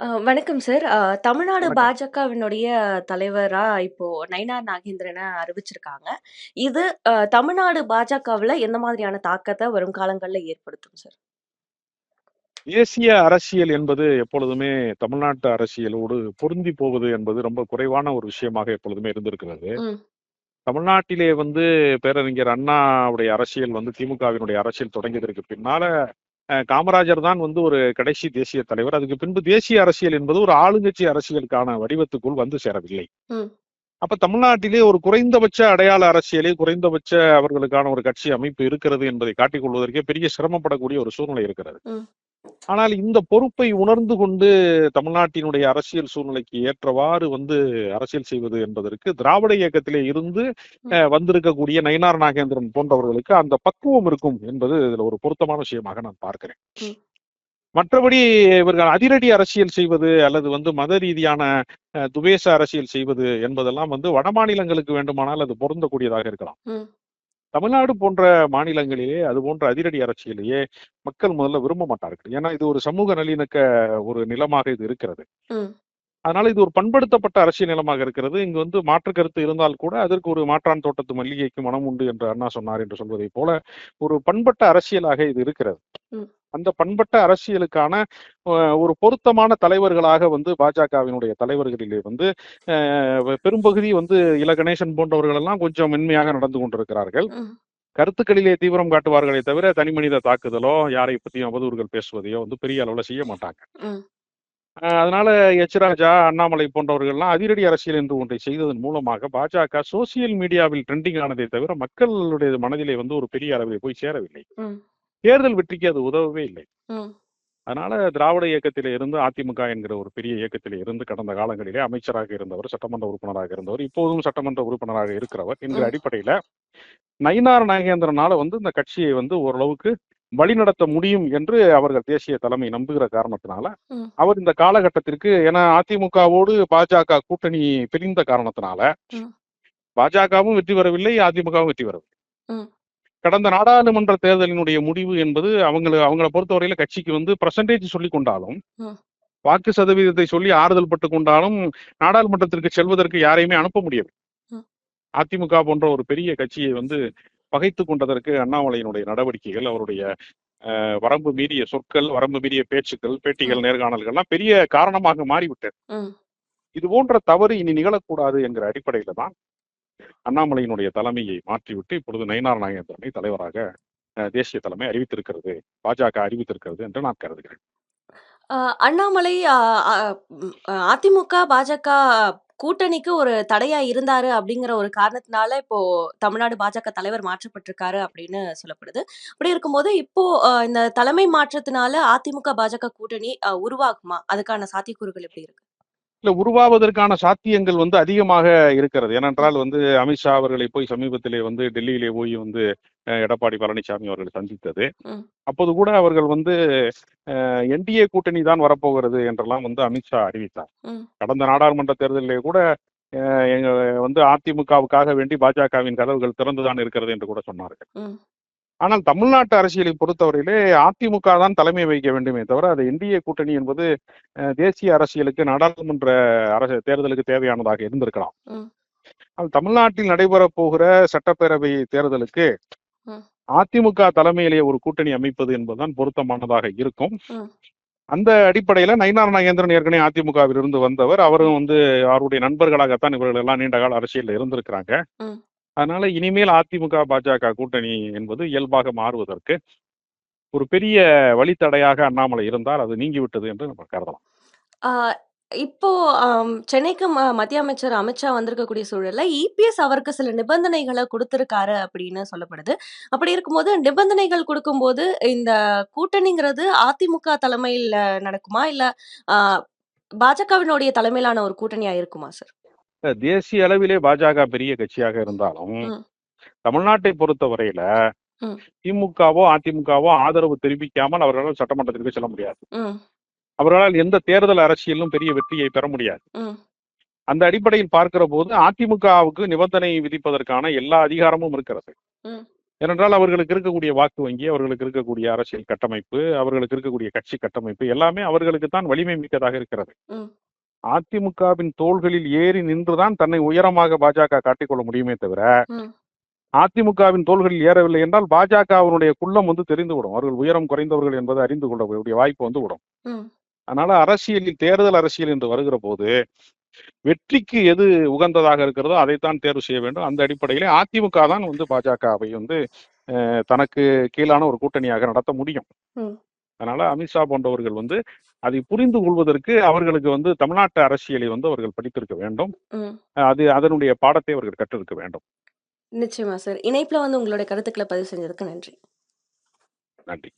அ வணக்கம் சார். அ தமிழ்நாடு வணக்கம். பாஜகவினுடைய தலைவரா இப்போ நயினார் நாகேந்திரன அறிவிச்சிருக்காங்க. இது அ தமிழ்நாடு பாஜகவுல எந்த மாதிரியான தாக்கத்த வரும் காலங்கள்ல ஏற்படுத்தும் சார்? தேசிய அரசியல் என்பது எப்பொழுதுமே தமிழ்நாட்டு அரசியலோடு பொருந்தி போவது என்பது ரொம்ப குறைவான ஒரு விஷயமாக எப்பொழுதுமே இருந்திருக்கிறது. ம். தமிழ்நாட்டிலே வந்து பேரறிஞர் அண்ணாவுடைய அரசியல் வந்து திமுகவினுடைய அரசியல் தொடங்கியதற்கு பின்னால காமராஜர் தான் வந்து ஒரு கடைசி தேசிய தலைவர். அதுக்கு பின்பு தேசிய அரசியல் என்பது ஒரு ஆளுங்கட்சி அரசியலுக்கான வடிவத்துக்குள் வந்து சேரவில்லை. அப்ப தமிழ்நாட்டிலே ஒரு குறைந்தபட்ச அடையாள அரசியலே குறைந்தபட்ச அவர்களுக்கான ஒரு கட்சி அமைப்பு இருக்கிறது என்பதை காட்டிக் கொள்வதற்கே பெரிய சிரமப்படக்கூடிய ஒரு சூழ்நிலை இருக்கிறது. ஆனால் இந்த பொறுப்பை உணர்ந்து கொண்டு தமிழ்நாட்டினுடைய அரசியல் சூழ்நிலைக்கு ஏற்றவாறு வந்து அரசியல் செய்வது என்பதற்கு திராவிட இயக்கத்திலே இருந்து வந்திருக்கக்கூடிய நயினார் நாகேந்திரன் போன்றவர்களுக்கு அந்த பக்குவம் இருக்கும் என்பது இதுல ஒரு பொருத்தமான விஷயமாக நான் பார்க்கிறேன். மற்றபடி இவர்கள் அதிரடி அரசியல் செய்வது அல்லது வந்து மத ரீதியான அ துவேஷ அரசியல் செய்வது என்பதெல்லாம் வந்து வடமாநிலங்களுக்கு வேண்டுமானால் அது பொருந்தக்கூடியதாக இருக்கலாம். தமிழ்நாடு போன்ற மாநிலங்களிலே அது போன்ற அதிரடி அரசியலையே மக்கள் முதல்ல விரும்ப மாட்டார்கள். ஏன்னா இது ஒரு சமூக நல்லிணக்க ஒரு நிலமாக இது இருக்கிறது. அதனால இது ஒரு பண்படுத்தப்பட்ட அரசியல் நிலமாக இருக்கிறது. இங்கு வந்து மாற்று கருத்து இருந்தால் கூட அதற்கு ஒரு மாற்றான் தோட்டத்து மல்லிகைக்கு மனம் உண்டு என்று அண்ணா சொன்னார் என்று சொல்வதைப் போல ஒரு பண்பட்ட அரசியலாக இது இருக்கிறது. அந்த பண்பட்ட அரசியலுக்கான ஒரு பொருத்தமான தலைவர்களாக வந்து பாஜகவினுடைய தலைவர்களிலே வந்து பெரும்பகுதி வந்து இல கணேசன் போன்றவர்கள் எல்லாம் கொஞ்சம் மென்மையாக நடந்து கொண்டிருக்கிறார்கள். கருத்துக்களிலே தீவிரம் காட்டுவார்களே தவிர தனிமனித தாக்குதலோ, யாரை பத்தியும் அவதூறுகள் பேசுவதையோ வந்து பெரிய அளவுல செய்ய மாட்டாங்க. அதனால எச். ராஜா, அண்ணாமலை போன்றவர்கள்லாம் அதிரடி அரசியல் என்று ஒன்றை செய்ததன் மூலமாக பாஜக சோசியல் மீடியாவில் ட்ரெண்டிங் ஆனதே தவிர மக்களுடைய மனதிலே வந்து ஒரு பெரிய அளவிலே போய் சேரவில்லை. தேர்தல் வெற்றிக்கு அது உதவவே இல்லை. அதனால திராவிட இயக்கத்திலே இருந்து அதிமுக என்கிற ஒரு பெரிய இயக்கத்திலே இருந்து கடந்த காலங்களிலே அமைச்சராக இருந்தவர், சட்டமன்ற உறுப்பினராக இருந்தவர், இப்போதும் சட்டமன்ற உறுப்பினராக இருக்கிறவர் என்கிற. அடிப்படையில நயினார் நாகேந்திரனால வந்து இந்த கட்சியை வந்து ஓரளவுக்கு வழிநடத்த முடியும் என்று அவர்கள் தேசிய தலைமை நம்புகிற காரணத்தினால. அவர் இந்த காலகட்டத்திற்கு ஏன்னா அதிமுகவோடு பாஜக கூட்டணி பிரிந்த காரணத்தினால. பாஜகவும் வெற்றி பெறவில்லை, அதிமுகவும் வெற்றி பெறவில்லை. கடந்த நாடாளுமன்ற தேர்தலினுடைய முடிவு என்பது அவங்கள அவங்கள பொறுத்தவரையில கட்சிக்கு வந்து பெர்சன்டேஜ் சொல்லிக் கொண்டாலும். வாக்கு சதவீதத்தை சொல்லி ஆறுதல் பட்டுக் கொண்டாலும், நாடாளுமன்றத்திற்கு செல்வதற்கு யாரையுமே அனுப்ப முடியவில்லை. ம். அதிமுக போன்ற ஒரு பெரிய கட்சியை வந்து பகைத்துக் கொண்டதற்கு அண்ணாமலையினுடைய நடவடிக்கைகள், அவருடைய வரம்பு மீறிய சொற்கள், வரம்பு மீறிய பேச்சுக்கள், பேட்டிகள். நேர்காணல்கள்லாம் பெரிய காரணமாக மாறிவிட்டது. இது போன்ற தவறு இனி நிகழக்கூடாது என்கிற அடிப்படையில தான் அண்ணாமலையினுடைய தலைமையை மாற்றிவிட்டு இப்பொழுது நயினார் நாகேந்திரனை தலைவராக தேசிய தலைமை அறிவித்திருக்கிறது. பாஜக அறிவித்திருக்கிறது என்று நான் கருதுகிறேன். அண்ணாமலை அதிமுக, பாஜக கூட்டணிக்கு ஒரு தடையா இருந்தாரு அப்படிங்கிற ஒரு காரணத்தினால இப்போ தமிழ்நாடு பாஜக தலைவர் மாற்றப்பட்டிருக்காரு அப்படின்னு சொல்லப்படுது. அப்படி இருக்கும்போது இப்போ இந்த தலைமை மாற்றத்தினால அதிமுக, பாஜக கூட்டணி உருவாகுமா? அதுக்கான சாத்தியக்கூறுகள் எப்படி இருக்கு? இல்ல உருவாவதற்கான சாத்தியங்கள் வந்து அதிகமாக இருக்கிறது. ஏனென்றால் வந்து அமித்ஷா அவர்களை போய் சமீபத்திலே வந்து டெல்லியிலே போய் வந்து எடப்பாடி பழனிசாமி அவர்கள் சந்தித்தது. அப்போது கூட அவர்கள் வந்து என்டிஏ கூட்டணி தான் வரப்போகிறது என்றெல்லாம் வந்து அமித்ஷா அறிவித்தார். கடந்த நாடாளுமன்ற தேர்தலிலே கூட எங்க வந்து அதிமுகவுக்காக வேண்டி பாஜகவின் கதவுகள் திறந்து தான் இருக்கிறது என்று கூட சொன்னார்கள். ஆனால் தமிழ்நாட்டு அரசியலை பொறுத்தவரையிலே அதிமுக தான் தலைமை வகிக்க வேண்டுமே தவிர, அது என்டிஏ கூட்டணி என்பது தேசிய அரசியலுக்கு நாடாளுமன்ற அரசு தேர்தலுக்கு தேவையானதாக இருந்திருக்கலாம். ஆனால் தமிழ்நாட்டில் நடைபெறப் போகிற சட்டப்பேரவை தேர்தலுக்கு. அதிமுக தலைமையிலே ஒரு கூட்டணி அமைப்பது என்பதுதான் பொருத்தமானதாக இருக்கும். அந்த அடிப்படையில நயினார் நாகேந்திரன் ஏற்கனவே அதிமுகவில் இருந்து வந்தவர். அவரும் வந்து அவருடைய நண்பர்களாகத்தான் இவர்கள் எல்லாம் நீண்ட கால அரசியல்ல இருந்திருக்கிறாங்க. அதனால இனிமேல் அதிமுக, பாஜக கூட்டணி என்பது இயல்பாக மாறுவதற்கு ஒரு பெரிய வழித்தடையாக அண்ணாமலை இருந்தால் அது நீங்கிவிட்டது என்று நம்ம கருதலாம். இப்போ சென்னைக்கு ம மத்திய அமைச்சர் அமித்ஷா வந்திருக்கக்கூடிய சூழல்ல, இபிஎஸ் அவருக்கு சில நிபந்தனைகளை கொடுத்திருக்காரு அப்படின்னு சொல்லப்படுது. அப்படி இருக்கும்போது நிபந்தனைகள் கொடுக்கும்போது இந்த கூட்டணிங்கிறது அதிமுக தலைமையில் நடக்குமா? இல்ல பாஜகவினுடைய தலைமையிலான ஒரு கூட்டணியா இருக்குமா சார்? தேசிய அளவிலே பாஜக பெரிய கட்சியாக இருந்தாலும். தமிழ்நாட்டை பொறுத்தவரையில ம். திமுகவோ, அதிமுகவோ ஆதரவு தெரிவிக்காமல் அவர்களால் சட்டமன்றத்திற்கு செல்ல முடியாது. அவர்களால் எந்த தேர்தல் அரசியலிலும் பெரிய வெற்றியை பெற முடியாது. அந்த அடிப்படையில் பார்க்கிற போது அதிமுகவுக்கு நிபந்தனை விதிப்பதற்கான எல்லா அதிகாரமும் இருக்கிறது. ஏனென்றால் அவர்களுக்கு இருக்கக்கூடிய வாக்கு வங்கி அவர்களுக்கு இருக்கக்கூடிய அரசியல் கட்டமைப்பு அவர்களுக்கு இருக்கக்கூடிய கட்சி கட்டமைப்பு எல்லாமே அவர்களுக்கு தான் வலிமை மிக்கதாக இருக்கிறது. அதிமுகவின் தோள்களில் ஏறி நின்றுதான் தன்னை உயரமாக பாஜக காட்டிக்கொள்ள முடியுமே தவிர. அதிமுகவின் தோள்களில் ஏறவில்லை என்றால் பாஜக அவருடைய குள்ளம் வந்து தெரிந்துவிடும் அவர்கள் உயரம் குறைந்தவர்கள் என்பதை அறிந்து கொள்ளக்கூடிய வாய்ப்பு வந்து விடும். அதனால அரசியலில் தேர்தல் அரசியல் என்று வருகிற போது வெற்றிக்கு எது உகந்ததாக இருக்கிறதோ அதைத்தான் தேர்வு செய்ய வேண்டும் அந்த அடிப்படையிலே அதிமுக தான் வந்து பாஜகவை வந்து தனக்கு கீழான ஒரு கூட்டணியாக நடத்த முடியும். அதனால அமித்ஷா போன்றவர்கள் வந்து அதை புரிந்து கொள்வதற்கு அவர்களுக்கு வந்து தமிழ்நாட்டு அரசியலை வந்து அவர்கள் படித்திருக்க வேண்டும் அது அதனுடைய பாடத்தை அவர்கள் கற்றிருக்க வேண்டும் நிச்சயமா சார். இணைப்புல வந்து உங்களுடைய கருத்துக்கள பதிவு செஞ்சதுக்கு நன்றி. நன்றி